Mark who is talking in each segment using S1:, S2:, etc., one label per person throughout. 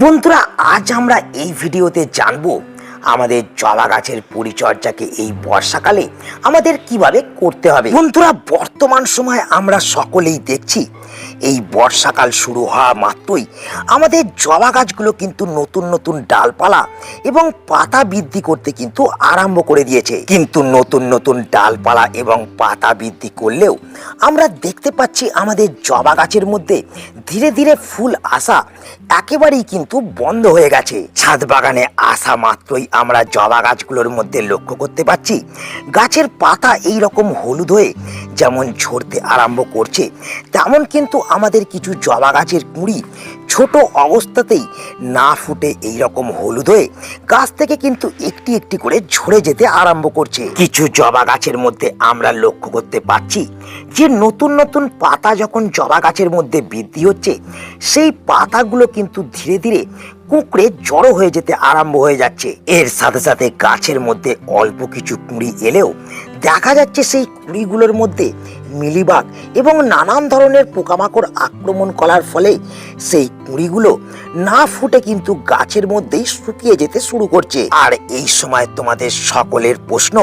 S1: বন্ধুরা, আজ আমরা এই ভিডিওতে জানব আমাদের জবা গাছের পরিচর্যাকে এই বর্ষাকালে আমাদের কীভাবে করতে হবে। বন্ধুরা, বর্তমান সময় আমরা সকলেই দেখছি এই বর্ষাকাল শুরু হওয়া মাত্রই আমাদের জবা গাছগুলো কিন্তু নতুন নতুন ডালপালা এবং পাতা বৃদ্ধি করতে কিন্তু আরম্ভ করে দিয়েছে। কিন্তু নতুন নতুন ডালপালা এবং পাতা বৃদ্ধি করলেও আমরা দেখতে পাচ্ছি আমাদের জবা গাছের মধ্যে ধীরে ধীরে ফুল আসা একেবারেই কিন্তু বন্ধ হয়ে গেছে। ছাদ বাগানে আসা মাত্রই আমরা জবা গাছগুলোর মধ্যে লক্ষ্য করতে পাচ্ছি গাছের পাতা এই রকম হলুদ হয়ে যেমন ঝরতে আরম্ভ করছে, তেমন কিন্তু আমাদের কিছু জবা গাছের কুঁড়ি ছোট অবস্থাতেই না ফুটে এই রকম হলুদ হয়ে গাছ থেকে কিন্তু একটি একটি করে ঝরে যেতে আরম্ভ করছে। কিছু জবা গাছের মধ্যে আমরা লক্ষ্য করতে পারছি যে নতুন নতুন পাতা যখন জবা গাছের মধ্যে বৃদ্ধি হচ্ছে, সেই পাতাগুলো কিন্তু ধীরে ধীরে কুঁকড়ে জড়ো হয়ে যেতে আরম্ভ হয়ে যাচ্ছে। এর সাথে সাথে গাছের মধ্যে অল্প কিছু কুঁড়ি এলেও দেখা যাচ্ছে সেই কুঁড়িগুলোর মধ্যে মিলিবাগ এবং নানান ধরনের পোকামাকড় আক্রমণ করার ফলে সেই কুঁড়িগুলো না ফুটে কিন্তু গাছের মধ্যেই শুকিয়ে যেতে শুরু করছে। আর এই সময় তোমাদের সকলের প্রশ্ন,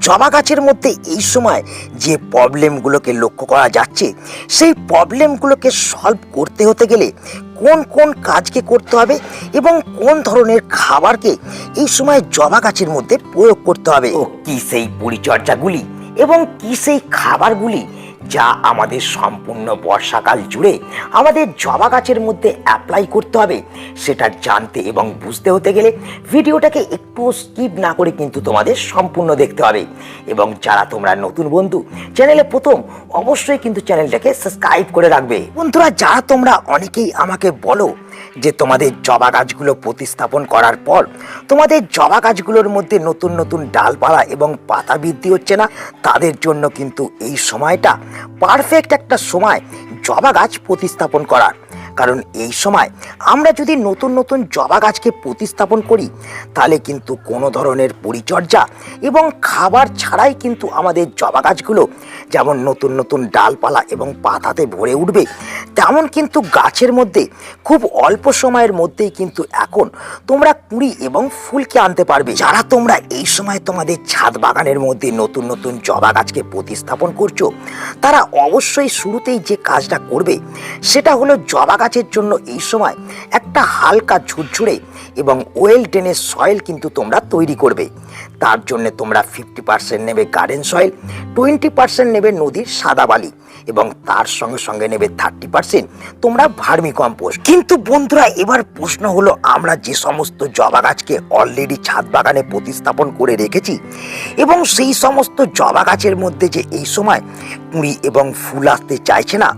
S1: জবা গাছের মধ্যে এই সময় যে প্রবলেমগুলোকে লক্ষ্য করা যাচ্ছে, সেই প্রবলেমগুলোকে সলভ করতে হতে গেলে কোন কোন কাজকে করতে হবে এবং কোন ধরনের খাবারকে এই সময় জবা গাছের মধ্যে প্রয়োগ করতে হবে ও কি সেই পরিচর্যাগুলি এবং কি সেই খাবারগুলি যা আমাদের সম্পূর্ণ বর্ষাকাল জুড়ে আমাদের জবা গাছের মধ্যে অ্যাপ্লাই করতে হবে। সেটা জানতে এবং বুঝতে হতে গেলে ভিডিওটাকে একটু স্কিপ না করে কিন্তু তোমাদের সম্পূর্ণ দেখতে হবে। এবং যারা তোমরা নতুন বন্ধু চ্যানেলে প্রথম, অবশ্যই কিন্তু চ্যানেলটাকে সাবস্ক্রাইব করে রাখবে। বন্ধুরা, যারা তোমরা অনেকেই আমাকে বলো যে তোমাদের জবা গাছগুলো প্রতিস্থাপন করার পর তোমাদের জবা গাছগুলোর মধ্যে নতুন নতুন ডালপালা এবং পাতা বৃদ্ধি হচ্ছে না? তাদের জন্য কিন্তু এই সময়টা পারফেক্ট একটা সময় জবা গাছ প্রতিস্থাপন করার। কারণ এই সময় আমরা যদি নতুন নতুন জবা গাছকে প্রতিস্থাপন করি, তাহলে কিন্তু কোনো ধরনের পরিচর্যা এবং খাবার ছাড়াই কিন্তু আমাদের জবা গাছগুলো যেমন নতুন নতুন ডালপালা এবং পাতাতে ভরে উঠবে, তেমন কিন্তু গাছের মধ্যে খুব অল্প সময়ের মধ্যেই কিন্তু এখন তোমরা কুড়ি এবং ফুলকে আনতে পারবে। যারা তোমরা এই সময় তোমাদের ছাদ বাগানের মধ্যে নতুন নতুন জবা গাছকে প্রতিস্থাপন করছ, তারা অবশ্যই শুরুতেই যে কাজটা করবে, সেটা হলো জবা গাছের জন্য এই সময় একটা হালকা ঝুরঝুরে এবং ওয়েল টেনের সয়েল কিন্তু তোমরা তৈরি করবে। তার জন্য তোমরা ফিফটি পার্সেন্ট নেবে গার্ডেন সয়েল, টোয়েন্টি পার্সেন্ট নেবে নদীর সাদা বালি এবং তার সঙ্গে সঙ্গে নেবে থার্টি পার্সেন্ট তোমরা ভার্মি কম্পোস্ট কিন্তু বন্ধুরা, এবার প্রশ্ন হলো, আমরা যে সমস্ত জবা গাছকে অলরেডি ছাদ বাগানে প্রতিস্থাপন করে রেখেছি এবং সেই সমস্ত জবা গাছের মধ্যে যে এই সময় কুঁড়ি এবং ফুল আসতে চাইছে না,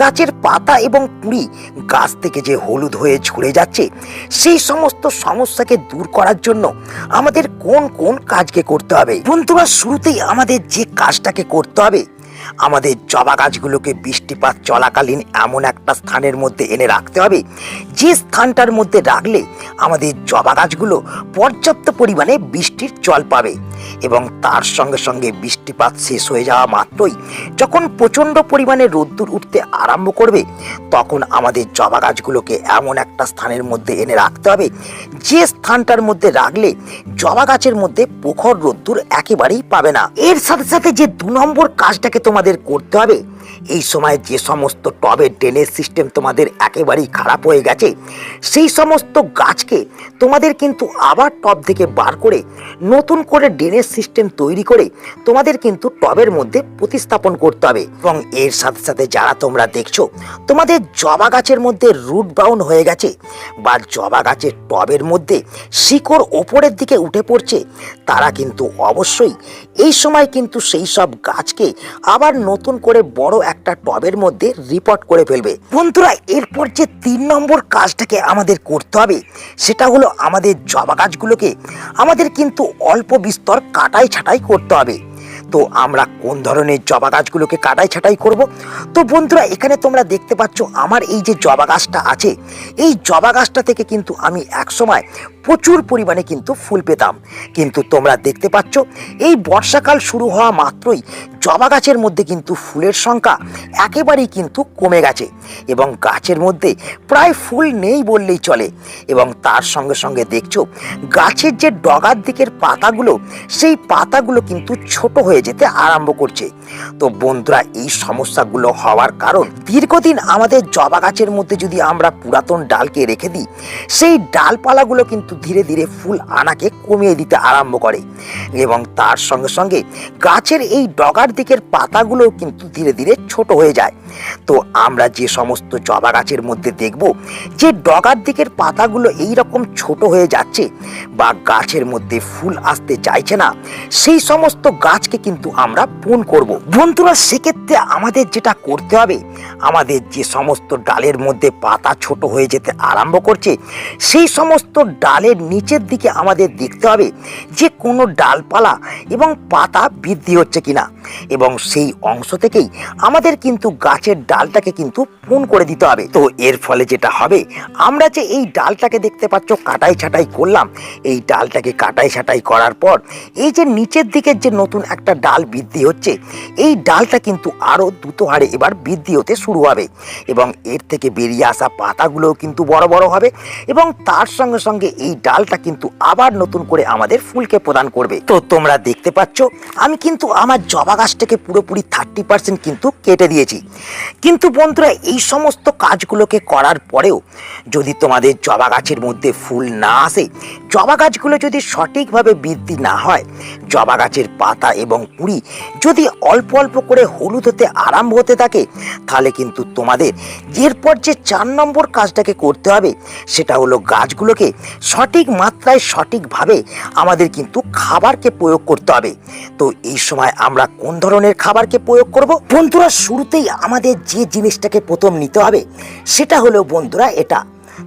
S1: গাছের পাতা এবং কুঁড়ি গাছ থেকে যে হলুদ হয়ে ঝরে যাচ্ছে, সেই সমস্ত সমস্যাকে দূর করার জন্য আমাদের কোন কোন কাজকে করতে হবে? বন্ধুরা, শুরুতেই আমাদের যে কাজটাকে করতে হবে, আমাদের জবা গাছগুলোকে বৃষ্টিপাত চলাকালীন এমন একটা স্থানের মধ্যে এনে রাখতে হবে, যে স্থানটার মধ্যে রাখলে আমাদের জবা গাছগুলো পর্যাপ্ত পরিমাণে বৃষ্টির জল পাবে। এবং তার সঙ্গে সঙ্গে বৃষ্টিপাত শেষ হয়ে যাওয়া মাত্রই যখন প্রচণ্ড পরিমাণে রোদ্দুর উঠতে আরম্ভ করবে, তখন আমাদের জবা গাছগুলোকে এমন একটা স্থানের মধ্যে এনে রাখতে হবে, যে স্থানটার মধ্যে রাখলে জবা গাছের মধ্যে প্রখর রোদ্দুর একেবারেই পাবে না। এর সাথে সাথে যে দু নম্বর কাজটাকে তোমাদের করতে হবে এই সময় যে সমস্ত টবের ড্রেনেজ সিস্টেম তোমাদের একেবারেই খারাপ হয়ে গেছে, সেই সমস্ত গাছকে তোমাদের কিন্তু আবার টব থেকে বার করে, নতুন করে ড্রেনেজ সিস্টেম তৈরি করে তোমাদের কিন্তু টবের মধ্যে প্রতিস্থাপন করতে হবে। এবং এর সাথে সাথে যারা তোমরা দেখছ, তোমাদের জবা গাছের মধ্যে রুট বাউন হয়ে গেছে বা জবা গাছের টবের মধ্যে শিকড় ওপরের দিকে উঠে পড়ছে, তারা কিন্তু অবশ্যই এই সময় কিন্তু সেই সব গাছকে আবার নতুন করে বড় একটা টবের মধ্যে রিপোর্ট করে ফেলবে। বন্ধুরা, এরপর যে তিন নম্বর কাজটাকে আমাদের করতে হবে, সেটা হলো আমাদের জবা গাছগুলোকে আমাদের কিন্তু অল্প বিস্তর কাটাই ছাটাই করতে হবে। তো আমরা কোন ধরনের জবা গাছগুলোকে কাটাই ছাটাই করব? তো বন্ধুরা, এখানে তোমরা দেখতে পাচ্ছ আমার এই যে জবা গাছটা আছে, এই জবা গাছটা থেকে কিন্তু আমি একসময় প্রচুর পরিমাণে কিন্তু ফুল পেতাম। কিন্তু তোমরা দেখতে পাচ্ছ, এই বর্ষাকাল শুরু হওয়া মাত্রই জবা গাছের মধ্যে কিন্তু ফুলের সংখ্যা একেবারেই কিন্তু কমে গেছে এবং গাছের মধ্যে প্রায় ফুল নেই বললেই চলে। এবং তার সঙ্গে সঙ্গে দেখছ, গাছের যে ডগার দিকের পাতাগুলো, সেই পাতাগুলো কিন্তু ছোট হয়ে যেতে আরম্ভ করছে। তো বন্ধুরা, এই সমস্যাগুলো হওয়ার কারণ দীর্ঘদিন আমাদের জবা গাছের মধ্যে যদি আমরা পুরাতন ডালকে রেখে দিই, সেই ডালপালাগুলো কিন্তু ধীরে ধীরে ফুল আনাকে কমিয়ে দিতে আরম্ভ করে। এবং তার সঙ্গে সঙ্গে গাছের এই ডগার দিকের পাতাগুলোও কিন্তু ধীরে ধীরে ছোট হয়ে যায়। তো আমরা যে সমস্ত জবা গাছের মধ্যে দেখব, যে ডগার দিকের পাতাগুলো এই রকম ছোট হয়ে যাচ্ছে বা গাছের মধ্যে ফুল আসতে চাইছে না, সেই সমস্ত গাছকে কিন্তু আমরা পূর্ণ করব। বন্ধুরা সেক্ষেত্রে আমাদের যেটা করতে হবে আমাদের যে সমস্ত ডালের মধ্যে পাতা ছোট হয়ে যেতে আরম্ভ করছে, সেই সমস্ত ডালের নিচের দিকে আমাদের দেখতে হবে যে কোনো ডালপালা এবং পাতা বৃদ্ধি হচ্ছে কিনা। এবং সেই অংশ থেকেই আমাদের কিন্তু গাছের ডালটাকে কিন্তু পূণ করে দিতে হবে। তো এর ফলে যেটা হবে, আমরা যে এই ডালটাকে দেখতে পাচ্ছ, কাটাই ছাটাই করলাম, এই ডালটাকে কাটাই ছাটাই করার পর এই যে নিচের দিকের যে নতুন একটা ডাল বৃদ্ধি হচ্ছে, এই ডালটা কিন্তু আরও দ্রুত হারে এবার বৃদ্ধি হতে শুরু হবে। এবং এর থেকে বেরিয়ে আসা পাতাগুলোও কিন্তু বড় বড় হবে এবং তার সঙ্গে সঙ্গে এই ডালটা কিন্তু আবার নতুন করে আমাদের ফুলকে প্রদান করবে। তো তোমরা দেখতে পাচ্ছ, আমি কিন্তু আমার জবা গাছটাকে পুরোপুরি থার্টি পার্সেন্ট কিন্তু কেটে দিয়েছি। কিন্তু বন্ধুরা, এই সমস্ত কাজগুলোকে করার পরেও যদি তোমাদের জবা গাছের মধ্যে ফুল না আসে, জবা গাছগুলো যদি সঠিকভাবে বৃদ্ধি না হয় জবা গাছের পাতা এবং কুড়ি যদি অল্প অল্প করে হলুদ হতে আরম্ভ হতে থাকে, তাহলে কিন্তু তোমাদের এরপর যে চার নম্বর কাজটাকে করতে হবে, সেটা হলো গাছগুলোকে সঠিক মাত্রায় সঠিকভাবে আমাদের কিন্তু খাবারকে প্রয়োগ করতে হবে। তো এই সময় আমরা কোন ধরনের খাবারকে প্রয়োগ করব? বন্ধুরা, শুরুতেই আমাদের যে জিনিসটাকে প্রথম নিতে হবে, সেটা হলো বন্ধুরা, এটা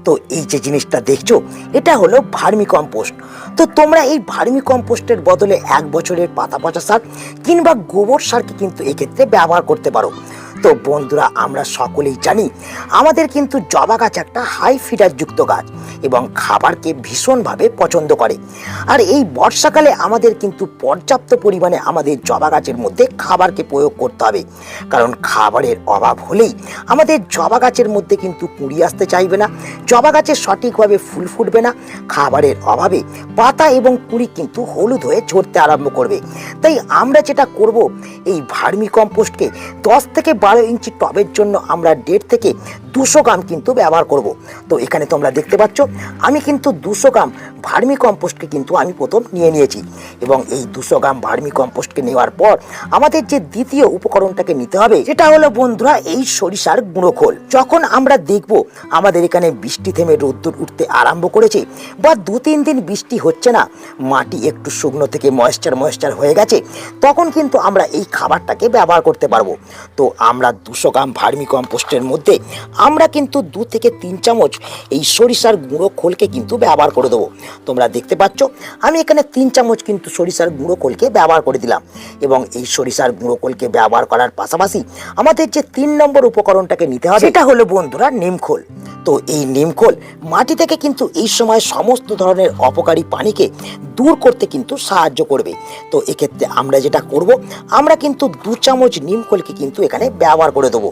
S1: তো এই যে জিনিসটা দেখছ, এটা হলো ভার্মি কম্পোস্ট। তো তোমরা এই ভার্মি কম্পোস্টের বদলে এক বছরের পাতা পচা সার কিংবা গোবর সারকে কিন্তু এক্ষেত্রে ব্যবহার করতে পারো। তো বন্ধুরা, আমরা সকলেই জানি আমাদের কিন্তু জবা গাছ একটা হাই ফিডার যুক্ত গাছ এবং খাবারকে ভীষণভাবে পছন্দ করে। আর এই বর্ষাকালে আমাদের কিন্তু পর্যাপ্ত পরিমাণে আমাদের জবা গাছের মধ্যে খাবারকে প্রয়োগ করতে হবে। কারণ খাবারের অভাব হলেই আমাদের জবা গাছের মধ্যে কিন্তু কুড়ি আসতে চাইবে না, জবা গাছে সঠিকভাবে ফুল ফুটবে না, খাবারের অভাবে পাতা এবং কুড়ি কিন্তু হলুদ হয়ে ঝরতে আরম্ভ করবে। তাই আমরা যেটা করব, এই ভার্মি কম্পোস্টকে দশ থেকে বারো ইঞ্চি টবের জন্য আমরা দেড় থেকে দুশো গ্রাম কিন্তু ব্যবহার করব। তো এখানে তোমরা দেখতে পাচ্ছ, আমি কিন্তু দুশো গ্রাম ভার্মি কম্পোস্টকে কিন্তু আমি প্রথম নিয়ে নিয়েছি এবং এই দুশো গ্রাম ভার্মি কম্পোস্টকে নেওয়ার পর আমাদের যে দ্বিতীয় উপকরণটাকে নিতে হবে সেটা হলো বন্ধুরা এই সরিষার গুঁড়ো খোল। যখন আমরা দেখব আমাদের এখানে বৃষ্টি থেমে রোদ্দুর উঠতে আরম্ভ করেছে বা দু তিন দিন বৃষ্টি হচ্ছে না, মাটি একটু শুকনো থেকে ময়েশ্চার ময়েশ্চার হয়ে গেছে, তখন কিন্তু আমরা এই খাবারটাকে ব্যবহার করতে পারব। তো আমরা দুশো গ্রাম ভার্মি কম্পোস্টের মধ্যে, আমরা কিন্তু দু থেকে তিন চামচ এই সরিষার গুঁড়ো খোলকে কিন্তু ব্যবহার করে দেবো। তোমরা দেখতে পাচ্ছ, আমি এখানে তিন চামচ কিন্তু সরিষার গুঁড়ো খোলকে ব্যবহার করে দিলাম। এবং এই সরিষার গুঁড়ো খোলকে ব্যবহার করার পাশাপাশি আমাদের যে তিন নম্বর উপকরণটাকে নিতে হবে, সেটা হলো বন্ধুরা নিমখোল তো এই নিমখোল মাটি থেকে কিন্তু এই সময় সমস্ত ধরনের অপকারী পানিকে দূর করতে কিন্তু সাহায্য করবে। তো এক্ষেত্রে আমরা যেটা করব, আমরা কিন্তু দু চামচ নিমখোলকে কিন্তু এখানে ব্যবহার করে দেবো।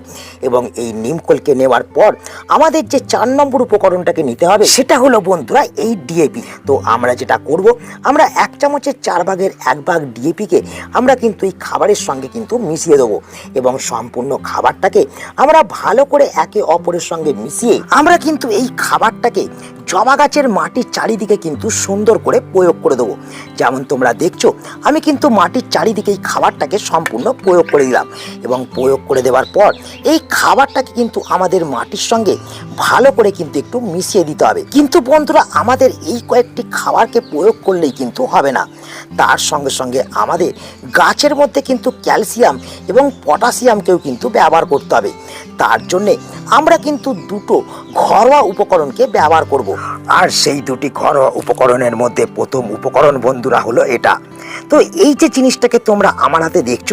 S1: এবং এই নিমখোলকে নেওয়ার পর আমাদের যে চার নম্বর উপকরণটাকে নিতে হবে, সেটা হলো বন্ধুরা এই ডিএপি তো আমরা যেটা করব, আমরা এক চামচের চার ভাগের এক ভাগ ডিএপিকে আমরা কিন্তু এই খাবারের সঙ্গে কিন্তু মিশিয়ে দেবো। এবং সম্পূর্ণ খাবারটাকে আমরা ভালো করে একে অপরের সঙ্গে মিশিয়ে আমরা কিন্তু এই খাবারটাকে জবা গাছের মাটির চারিদিকে কিন্তু সুন্দর করে প্রয়োগ করে দেবো। যেমন তোমরা দেখছ, আমি কিন্তু মাটির চারিদিকে এই খাবারটাকে সম্পূর্ণ প্রয়োগ করে দিলাম। এবং প্রয়োগ করে দেওয়ার পর এই খাবারটাকে কিন্তু আমাদের মাটির সঙ্গে ভালো করে কিন্তু একটু মিশিয়ে দিতে হবে। কিন্তু বন্ধুরা, আমাদের এই কয়েকটি খাবারকে প্রয়োগ করলেই কিন্তু হবে না। তার সঙ্গে সঙ্গে আমাদের গাছের মধ্যে কিন্তু ক্যালসিয়াম এবং পটাশিয়ামকেও কিন্তু ব্যবহার করতে হবে। তার জন্যে আমরা কিন্তু দুটো ঘরোয়া উপকরণকে ব্যবহার করব। আর সেই দুটি ঘরোয়া উপকরণের মধ্যে প্রথম উপকরণ, বন্ধুরা, হলো এটা। তো এই যে জিনিসটাকে তোমরা আমার হাতে দেখছ,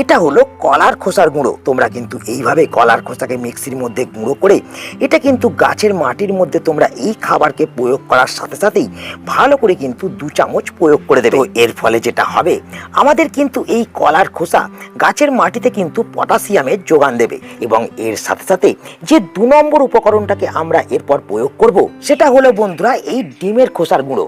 S1: এটা হলো কলার খোসার গুঁড়ো। তোমরা কিন্তু এইভাবে কলার খোসাকে মিক্সির মধ্যে গুঁড়ো করে, এটা কিন্তু গাছের মাটির মধ্যে তোমরা এই খাবারকে প্রয়োগ করার সাথে সাথেই ভালো করে কিন্তু দু চামচ প্রয়োগ করে দেবে। এর ফলে যেটা হবে, আমাদের কিন্তু এই কলার খোসা গাছের মাটিতে কিন্তু পটাশিয়ামের যোগান দেবে এবং এর সাথে সাথে যে দু নম্বর উপকরণটাকে আমরা এরপর প্রয়োগ করব, সেটা হলো বন্ধুরা এই ডিমের খোসার গুঁড়ো।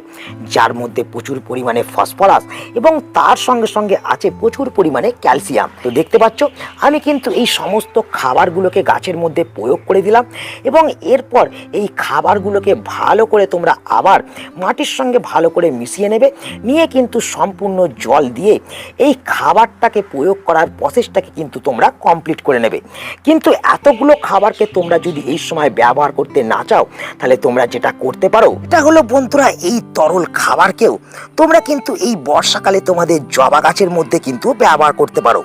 S1: যার মধ্যে প্রচুর পরিমাণে ফসফরাস এবং তার সঙ্গে সঙ্গে আছে প্রচুর পরিমাণে ক্যালসিয়াম। তো দেখতে পাচ্ছ, আমি কিন্তু এই সমস্ত খাবারগুলোকে গাছের মধ্যে প্রয়োগ করে দিলাম এবং এরপর এই খাবারগুলোকে ভালো করে তোমরা আবার মাটির সঙ্গে ভালো করে মিশিয়ে নেবে, নিয়ে কিন্তু সম্পূর্ণ জল দিয়ে এই খাবারটাকে প্রয়োগ করার প্রসেসটাকে কিন্তু তোমরা কমপ্লিট করে নেবে। কিন্তু এতগুলো খাবারকে তোমরা যদি এই সময় ব্যবহার করতে না চাও, তাহলে তোমরা যেটা করতে পারো, এটা হলো বন্ধুরা এই তরল খাবারকেও তোমরা কিন্তু এই বর্ষাকালে তোমাদের জবা গাছের মধ্যে কিন্তু ব্যবহার করতে পারো।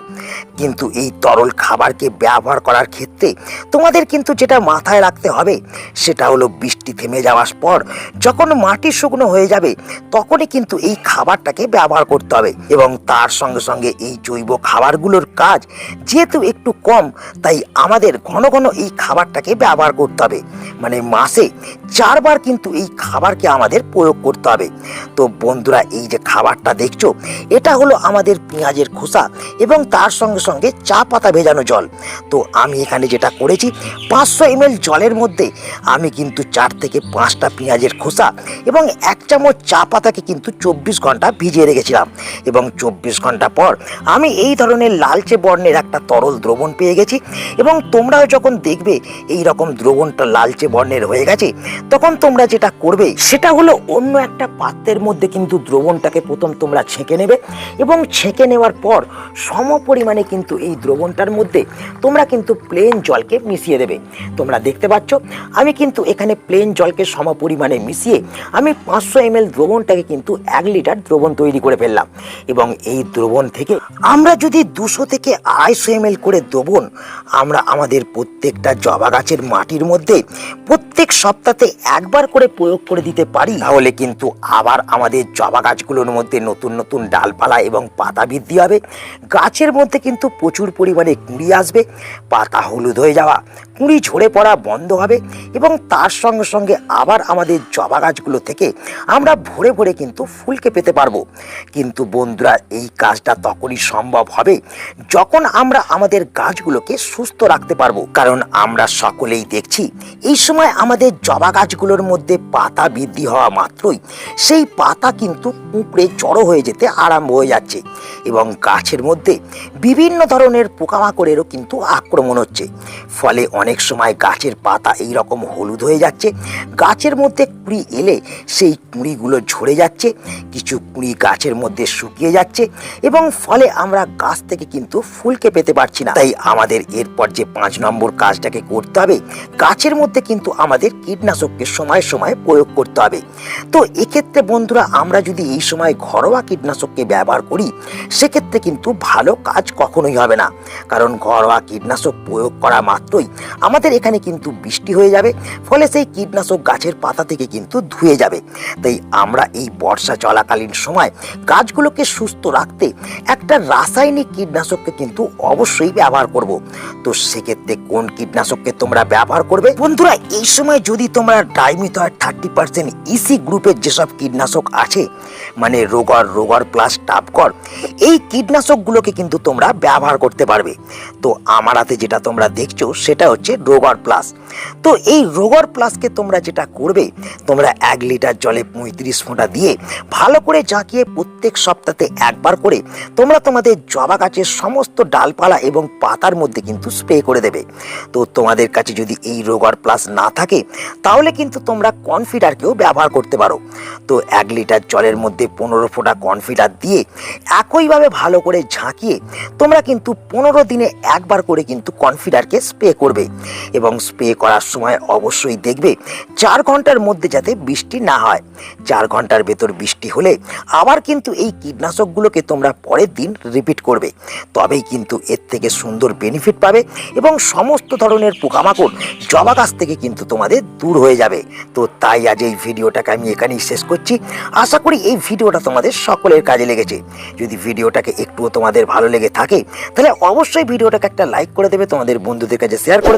S1: কিন্তু এই তরল খাবারকে ব্যবহার করার ক্ষেত্রে তোমাদের কিন্তু যেটা মাথায় রাখতে হবে, সেটা হলো বৃষ্টি থেমে যাওয়ার পর যখন মাটি শুকনো হয়ে যাবে, তখনই কিন্তু এই খাবারটাকে ব্যবহার করতে হবে। এবং তার সঙ্গে সঙ্গে এই জৈব খাবারগুলোর কাজ যেহেতু একটু কম, তাই আমাদের ঘন ঘন এই খাবারটাকে ব্যবহার করতে হবে। মানে মাসে চারবার কিন্তু এই খাবারকে আমাদের প্রয়োগ করতে হবে। তো বন্ধুরা, এই যে খাবারটা দেখছ, এটা হলো আমাদের পেঁয়াজের খোসা এবং তার সঙ্গে সঙ্গে চা পাতা ভেজানো জল। তো আমি এখানে যেটা করেছি, পাঁচশো এম জলের মধ্যে আমি কিন্তু চার থেকে পাঁচটা পেঁয়াজের খোসা এবং এক চামচ চা পাতাকে কিন্তু চব্বিশ ঘণ্টা ভিজিয়ে রেখেছিলাম। এবং চব্বিশ ঘণ্টা পর আমি এই ধরনের লালচে বর্ণের একটা তরল দ্রবণ পেয়ে গেছি এবং তোমরাও যখন দেখবে এই রকম দ্রবণটা লালচে বর্ণের হয়ে গেছে, তখন তোমরা যেটা করবে, সেটা হলো অন্য একটা পাত্রের মধ্যে কিন্তু দ্রবণটাকে প্রথম তোমরা ছেঁকে নেবে এবং ছেঁকে নেওয়ার পর সম পরিমাণে কিন্তু এই দ্রবণটার মধ্যে তোমরা কিন্তু প্লেন জলকে মিশিয়ে দেবে। তোমরা দেখতে পাচ্ছ, আমি কিন্তু এখানে প্লেন জলকে সম পরিমাণে মিশিয়ে আমি পাঁচশো এম দ্রবণটাকে কিন্তু এক লিটার দ্রবণ তৈরি করে ফেললাম এবং এই দ্রবণ থেকে আমরা যদি দুশো থেকে আড়াইশো এম করে দ্রবণ আমরা আমাদের প্রত্যেকটা জবা গাছের মাটির মধ্যে প্রত্যেক সপ্তাহে একবার করে প্রয়োগ করে দিতে পারি। তাহলে কিন্তু আবার আমাদের জবা গাছগুলোর মধ্যে নতুন নতুন ডালপালা এবং পাতা বৃদ্ধি হবে। গাছের মধ্যে কিন্তু প্রচুর পরিমাণে কুঁড়ি আসবে, পাতা হলুদ হয়ে যাওয়া কুঁড়ি ঝরে পড়া বন্ধ হবে এবং তার সঙ্গে সঙ্গে আবার আমাদের জবা গাছগুলো থেকে আমরা ভরে ভরে কিন্তু ফুলকে পেতে পারব। কিন্তু বন্ধুরা, এই কাজটা তখনই সম্ভব হবে যখন আমরা আমাদের গাছগুলোকে সুস্থ রাখতে পারব। কারণ আমরা সকলেই দেখছি, এই সময় আমাদের জবা গাছগুলোর মধ্যে পাতা বৃদ্ধি হওয়া মাত্রই সেই পাতা কিন্তু কুঁকড়ে জড়ো হয়ে যেতে আরম্ভ হয়ে যাচ্ছে এবং গাছের মধ্যে বিভিন্ন ধরনের পোকামাকড়েরও কিন্তু আক্রমণ হচ্ছে। ফলে অনেক সময় গাছের পাতা এই রকম হলুদ হয়ে যাচ্ছে। গাছের মধ্যে কুঁড়ি এলে সেই কুঁড়িগুলো ঝরে যাচ্ছে, কিছু কুঁড়ি গাছের মধ্যে শুকিয়ে যাচ্ছে এবং ফলে আমরা গাছ থেকে কিন্তু ফুলকে পেতে পারছি না। তাই আমাদের এরপর যে পাঁচ নম্বর কাজটাকে করতে হবে, গাছের মধ্যে কিন্তু আমাদের কীটনাশককে সময় সময় প্রয়োগ করতে হবে। তো এক্ষেত্রে বন্ধুরা, আমরা যদি এই সময় ঘরোয়া কীটনাশককে ব্যবহার করি, সেক্ষেত্রে কিন্তু ভালো কাজ কখনোই হবে না। কারণ ঘরোয়া কীটনাশক প্রয়োগ করা মাত্রই আমাদের এখানে কিন্তু বৃষ্টি হয়ে যাবে, ফলে সেই কীটনাশক গাছের পাতা থেকে কিন্তু ধুয়ে যাবে। তাই আমরা এই বর্ষা চলাকালীন সময় গাছগুলোকে সুস্থ রাখতে একটা রাসায়নিক কীটনাশককে কিন্তু অবশ্যই ব্যবহার করব। তো সেক্ষেত্রে কোন কীটনাশককে তোমরা ব্যবহার করবে? বন্ধুরা, এই সময় যদি তোমরা ডাইমিথয়েড থার্টি পার্সেন্ট ইসি গ্রুপের যেসব কীটনাশক আছে মানে রোগর রোগর প্লাস টাপকর, এই কীটনাশকগুলোকে কিন্তু তোমরা ব্যবহার করতে পারবে। তো আমার হাতে যেটা তোমরা দেখছ, সেটা হচ্ছে রোগর প্লাস। তো এই রোগর প্লাসকে তোমরা যেটা করবে, তোমরা এক লিটার জলে পঁয়ত্রিশ ফোঁটা দিয়ে ভালো করে জাঁকিয়ে প্রত্যেক সপ্তাহে একবার করে তোমরা তোমাদের জবা গাছের সমস্ত ডালপালা এবং পাতার মধ্যে কিন্তু স্প্রে করে দেবে। তো তোমাদের কাছে যদি এই রোগর প্লাস না থাকে, তাহলে কিন্তু তোমরা কনফিডারকেও ব্যবহার করতে পারো। তো এক লিটার জলের মধ্যে পনেরো ফোঁটা কনফিডার দিয়ে একইভাবে ভালো করে ঝাঁকিয়ে তোমরা কিন্তু পনেরো দিনে একবার করে কিন্তু কনফিডারকে স্প্রে করবে। এবং স্প্রে করার সময় অবশ্যই দেখবে চার ঘণ্টার মধ্যে যাতে বৃষ্টি না হয়। চার ঘণ্টার ভেতর বৃষ্টি হলে আবার কিন্তু এই কীটনাশকগুলোকে তোমরা পরের দিন রিপিট করবে। তবেই কিন্তু এর থেকে সুন্দর বেনিফিট পাবে এবং সমস্ত ধরনের পোকামাকড় জবা গাছ থেকে কিন্তু তোমাদের দূর হয়ে যাবে। তো তাই আজ এই ভিডিওটাকে আমি এখানেই শেষ করছি। আশা করি এই ভিডিওটা তোমাদের সকলের কাজে লেগেছে। যদি ভিডিওটাকে একটুও তোমাদের ভালো লেগে থাকে, তাহলে অবশ্যই ভিডিওটাকে একটা লাইক করে দেবে, তোমাদের বন্ধুদের কাছে শেয়ার করে